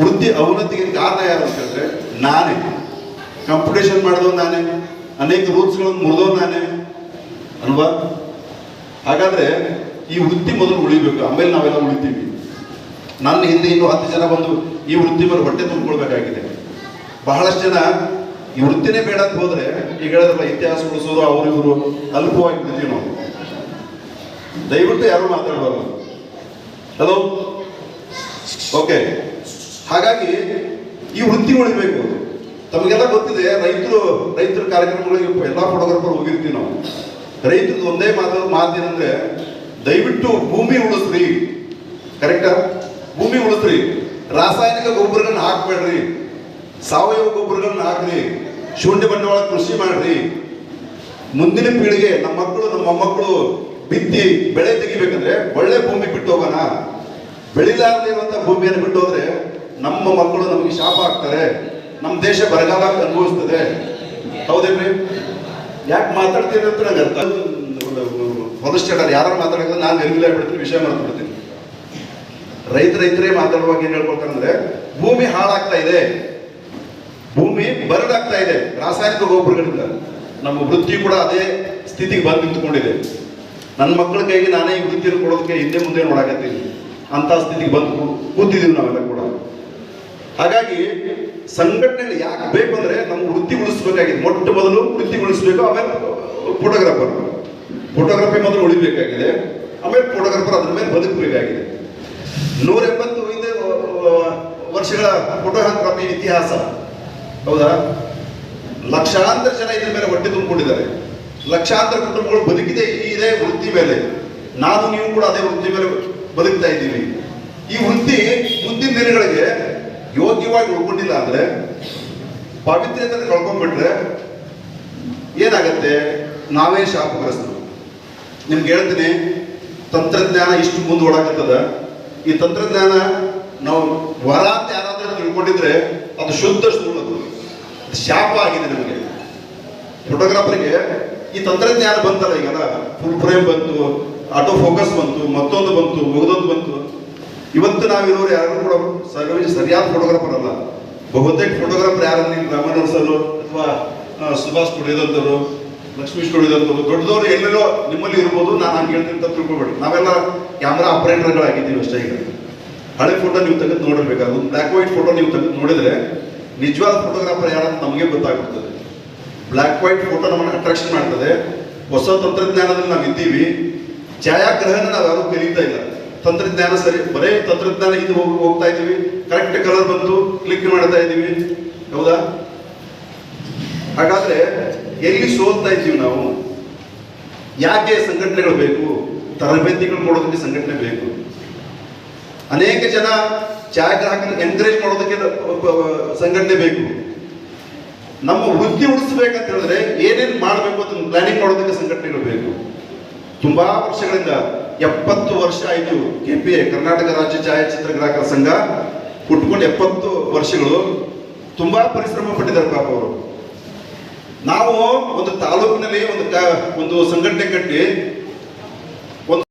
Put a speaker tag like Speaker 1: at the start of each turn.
Speaker 1: ವೃತ್ತಿ ಅವನತಿಗೆ ಕಾರಣ ಯಾರು ಅಂತ ಹೇಳಿದ್ರೆ ನಾನೇ. ಕಾಂಪಿಟೇಷನ್ ಮಾಡಿದವ್ ನಾನೇ. ಅನೇಕ ರೂಲ್ಸ್ಗಳನ್ನು ಮುರಿದವ್ ನಾನೇ. ಅಲ್ವಾ? ಹಾಗಾದ್ರೆ ಈ ವೃತ್ತಿ ಮೊದಲು ಉಳಿಬೇಕು. ಆಮೇಲೆ ನಾವೆಲ್ಲ ಉಳಿತೀವಿ. ನನ್ನ ಹಿಂದೆ ಇನ್ನು ಹತ್ತು ಜನ ಬಂದು ಈ ವೃತ್ತಿ ಮೇಲೆ ಹೊಟ್ಟೆ ತುಂಬಿಕೊಳ್ಬೇಕಾಗಿದೆ. ಬಹಳಷ್ಟು ಜನ ಈ ವೃತ್ತಿನೇ ಬೇಡ ಅಂತ ಹೋದ್ರೆ ಈಗ ಹೇಳಿದ್ರಲ್ಲ, ಇತಿಹಾಸ ಉಳಿಸೋದು, ಅವರು ಇವರು ಅಲ್ಪವಾಗಿ ಬಿಡ್ತೀವಿ ನಾವು. ದಯವಿಟ್ಟು ಯಾರು ಮಾತಾಡಬಾರ್ದು. ಹಲೋ ಓಕೆ ಹಾಗಾಗಿ ಈ ವೃತ್ತಿ ಉಳಿಬೇಕು ತಮಗೆಲ್ಲ ಗೊತ್ತಿದೆ, ರೈತರು, ರೈತರ ಕಾರ್ಯಕ್ರಮಗಳಿಗೆ ಎಲ್ಲ ಫೋಟೋಗ್ರಾಫರ್ ಹೋಗಿರ್ತೀವಿ ನಾವು. ರೈತರದ್ದು ಒಂದೇ ಮಾತು, ಮಾತೇನಂದ್ರೆ ದಯವಿಟ್ಟು ಭೂಮಿ ಉಳಿಸ್ರಿ. ಕರೆಕ್ಟಾ ಭೂಮಿ ಉಳಿಸ್ರಿ. ರಾಸಾಯನಿಕ ಗೊಬ್ಬರಗಳನ್ನ ಹಾಕ್ಬೇಡ್ರಿ. ಸಾವಯವ ಗೊಬ್ಬರಗಳನ್ನ ಹಾಕ್ರಿ. ಶೂನ್ಯ ಬಂಡವಾಳ ಕೃಷಿ ಮಾಡ್ರಿ. ಮುಂದಿನ ಪೀಳಿಗೆ ನಮ್ಮ ಮಕ್ಕಳು, ನಮ್ಮ ಮೊಮ್ಮಕ್ಕಳು ಬಿತ್ತಿ, ಬೆಳೆ ತೆಗಿಬೇಕಂದ್ರೆ ಒಳ್ಳೆ ಭೂಮಿ ಬಿಟ್ಟು ಹೋಗೋಣ. ಬೆಳಿಲಾರದೆ ಇರುವಂತ ಭೂಮಿಯನ್ನು ಬಿಟ್ಟು ಹೋದ್ರೆ ನಮ್ಮ ಮಕ್ಕಳು ನಮಗೆ ಶಾಪ ಆಗ್ತಾರೆ ನಮ್ಮ ದೇಶ ಬರಗಾಲ ಅನುಭವಿಸ್ತದೆ. ಹೌದೇನ್ರಿ? ಯಾಕೆ ಮಾತಾಡ್ತೀನಿ ಅಂತ ನಂಗೆ ಅರ್ಥ ಹೊಲಸ್ಟಾಡರ್ ಯಾರು ಮಾತಾಡಿದ್ರೆ ನಾನು ನಿರ್ಮಿಲ ಬಿಡ್ತೀನಿ ವಿಷಯ ಮಾತಾಡ್ತೀನಿ ರೈತ ರೈತರೇ ಮಾತಾಡುವಾಗ ಏನ್ ಹೇಳ್ಕೊಳ್ತಾರೆ ಅಂದ್ರೆ ಭೂಮಿ ಹಾಳಾಗ್ತಾ ಇದೆ. ಭೂಮಿ ಬರಡಾಗ್ತಾ ಇದೆ. ರಾಸಾಯನಿಕ ಗೊಬ್ಬರಗಳಿಂದ ನಮ್ಮ ವೃತ್ತಿ ಕೂಡ ಅದೇ ಸ್ಥಿತಿಗೆ ಬಂದು ನಿಂತ್ಕೊಂಡಿದೆ. ನನ್ನ ಮಕ್ಕಳ ಕೈಗೆ ನಾನೇ ಈ ವೃತ್ತಿಯನ್ನು ಕೊಡೋದಕ್ಕೆ ಹಿಂದೆ ಮುಂದೆ ನೋಡಕತ್ತೀನಿ ಅಂತ ಸ್ಥಿತಿಗೆ ಬಂದು ಕೂತಿದ್ದೀವಿ ನಾವೆಲ್ಲ ಕೂಡ. ಹಾಗಾಗಿ ಸಂಘಟನೆಗಳು ಯಾಕೆ ಬೇಕು ಅಂದ್ರೆ ನಮ್ಗೆ ವೃತ್ತಿ ಉಳಿಸ್ಬೇಕಾಗಿದೆ. ಮೊಟ್ಟ ಮೊದಲು ವೃತ್ತಿ ಉಳಿಸ್ಬೇಕು, ಆಮೇಲೆ ಫೋಟೋಗ್ರಾಫರ್ ಫೋಟೋಗ್ರಫಿ ಮೊದಲು ಉಳಿಬೇಕಾಗಿದೆ, ಆಮೇಲೆ ಫೋಟೋಗ್ರಾಫರ್ ಅದ್ರ ಮೇಲೆ ಬದುಕಬೇಕಾಗಿದೆ. ನೂರ ಎಂಬತ್ತು ಹಿಂದೆ ವರ್ಷಗಳ ಫೋಟೋಗ್ರಫಿ ಇತಿಹಾಸ. ಹೌದಾ? ಲಕ್ಷಾಂತರ ಜನ ಇದ್ರ ಮೇಲೆ ಹೊಟ್ಟೆ ತುಂಬಿಕೊಂಡಿದ್ದಾರೆ. ಲಕ್ಷಾಂತರ ಕುಟುಂಬಗಳು ಬದುಕಿದೆ ಇದೇ ವೃತ್ತಿ ಮೇಲೆ. ನಾನು, ನೀವು ಕೂಡ ಅದೇ ವೃತ್ತಿ ಮೇಲೆ ಬದುಕ್ತಾ ಇದ್ದೀವಿ. ಈ ವೃತ್ತಿ ಮುಂದಿನ ದಿನಗಳಿಗೆ ಯೋಗ್ಯವಾಗಿ ಉಳ್ಕೊಂಡಿಲ್ಲ ಅಂದ್ರೆ ಪವಿತ್ರತೆ ಕಳ್ಕೊಂಡ್ಬಿಟ್ರೆ ಏನಾಗತ್ತೆ? ನಾವೇ ಶಾಪಗ್ರಸ್ತರು. ನಿಮ್ಗೆ ಹೇಳ್ತೀನಿ, ತಂತ್ರಜ್ಞಾನ ಇಷ್ಟು ಮುಂದುವರಾಕತ್ತದ ಈ ತಂತ್ರಜ್ಞಾನ ನಾವು ವರ ಅಂತ ಯಾರಾದ್ರೂ ತಿಳ್ಕೊಂಡಿದ್ರೆ ಅದು ಶುದ್ಧ ಸುಳ್ಳದು ಶಾಪ ಆಗಿದೆ ನಮಗೆ. ಫೋಟೋಗ್ರಾಫರ್ಗೆ ಈ ತಂತ್ರಜ್ಞಾನ ಬಂತಲ್ಲ ಈಗಲ್ಲ ಫುಲ್ ಫ್ರೇಮ್ ಬಂತು ಆಟೋ ಫೋಕಸ್ ಬಂತು, ಮತ್ತೊಂದು ಬಂತು, ಮುಗಿದೊಂದು ಬಂತು. ಇವತ್ತು ನಾವಿರೋರು ಯಾರು ಕೂಡ ಸರಿ ಸರಿಯಾದ ಫೋಟೋಗ್ರಾಫರ್ ಅಲ್ಲ. ಬಹುತೇಕ ಫೋಟೋಗ್ರಾಫರ್ ಯಾರು ರಮಣ ಸರ್ ಅಥವಾ ಸುಭಾಷ್ ಕುಡಿಯದಂತವರು ಲಕ್ಷ್ಮೀಶ್ ಕುಡಿಯೋದಂತರು ದೊಡ್ಡದವರು ಎಲ್ಲೆಲ್ಲೋ ನಿಮ್ಮಲ್ಲಿ ಇರ್ಬೋದು, ನಾನು ಹಂಗೆ ಹೇಳ್ತೀನಿ ಅಂತ ತಿಳ್ಕೊಬೇಡಿ. ನಾವೆಲ್ಲ ಕ್ಯಾಮ್ರಾ ಆಪರೇಟರ್ಗಳಾಗಿದ್ದೀವಿ ಅಷ್ಟೇ ಈಗ. ಹಳೆ ಫೋಟೋ ನೀವು ತೆಗೆದು ಒಂದು ಬ್ಲ್ಯಾಕ್ ವೈಟ್ ಫೋಟೋ ನೀವು ತೆಗೆದು ನೋಡಿದ್ರೆ ನಿಜವಾದ ಫೋಟೋಗ್ರಾಫರ್ ಯಾರಂತ ನಮಗೆ ಗೊತ್ತಾಗುತ್ತದೆ ಬ್ಲ್ಯಾಕ್ ವೈಟ್ ಫೋಟೋ ನಮ್ಮನ್ನು ಅಟ್ರಾಕ್ಷನ್ ಮಾಡ್ತದೆ. ಹೊಸ ತಂತ್ರಜ್ಞಾನದಲ್ಲಿ ನಾವು ಇದ್ದೀವಿ ಛಾಯಾಗ್ರಹನ ನಾವು ಯಾರು ಕಲಿತಾ ಇಲ್ಲ. ತಂತ್ರಜ್ಞಾನ ಸರಿ, ಬರೇ ತಂತ್ರಜ್ಞಾನ ಇದು ಹೋಗಿ ಹೋಗ್ತಾ ಇದ್ದೀವಿ. ಕರೆಕ್ಟ್ ಕಲರ್ ಬಂತು ಕ್ಲಿಕ್ ಮಾಡ್ತಾ ಇದ್ದೀವಿ. ಹೌದಾ? ಹಾಗಾದ್ರೆ ಎಲ್ಲಿ ಸೋಲ್ತಾ ಇದ್ದೀವಿ ನಾವು? ಯಾಕೆ ಸಂಘಟನೆಗಳು ಬೇಕು? ತರಬೇತಿಗಳು ಕೊಡೋದಕ್ಕೆ ಸಂಘಟನೆ ಬೇಕು? ಅನೇಕ ಜನ ಛಾಯಾಗ್ರಾಹಕರನ್ನು ಎನ್ಕರೇಜ್ ಮಾಡೋದಕ್ಕೆ ಸಂಘಟನೆ ಬೇಕು. ನಮ್ಮ ವೃತ್ತಿ ಉಳಿಸ್ಬೇಕಂತ ಹೇಳಿದ್ರೆ ಏನೇನು ಮಾಡಬೇಕು ಅಂತ ಪ್ಲಾನಿಂಗ್ ಮಾಡೋದಕ್ಕೆ ಸಂಘಟನೆಗಳು ಬೇಕು. ತುಂಬಾ ವರ್ಷಗಳಿಂದ ಎಪ್ಪತ್ತು ವರ್ಷ ಆಯಿತು ಕೆ ಪಿ ಎ ಕರ್ನಾಟಕ ರಾಜ್ಯ ಛಾಯಾಚಿತ್ರ ಗ್ರಾಹಕರ ಸಂಘ. ಹುಟ್ಕೊಂಡು ಎಪ್ಪತ್ತು ವರ್ಷಗಳು ತುಂಬಾ ಪರಿಶ್ರಮ ಪಟ್ಟಿದ್ದಾರೆ ಪಾಪ ಅವರು. ನಾವು ಒಂದು ತಾಲೂಕಿನಲ್ಲಿ ಒಂದು ಒಂದು ಸಂಘಟನೆ ಕಟ್ಟಿ